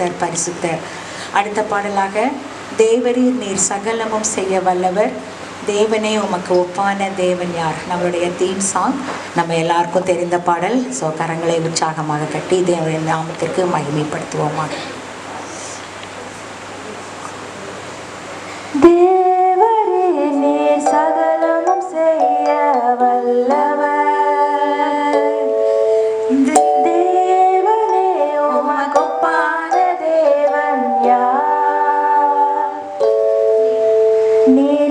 பரிசுத்தர் பரிசுத்தர். அடுத்த பாடலாக தேவரீர் நீர் சகலமும் செய்ய வல்லவர். தேவனே உமக்கு ஒப்பான தேவன் யார்? நம்மளுடைய தீம் சாங் நம்ம எல்லாருக்கும் தெரிந்த பாடல். ஸோ கரங்களை உற்சாகமாக கட்டி தேவனின் நாமத்திற்கு மகிமைப்படுத்துவோமாக. Amén.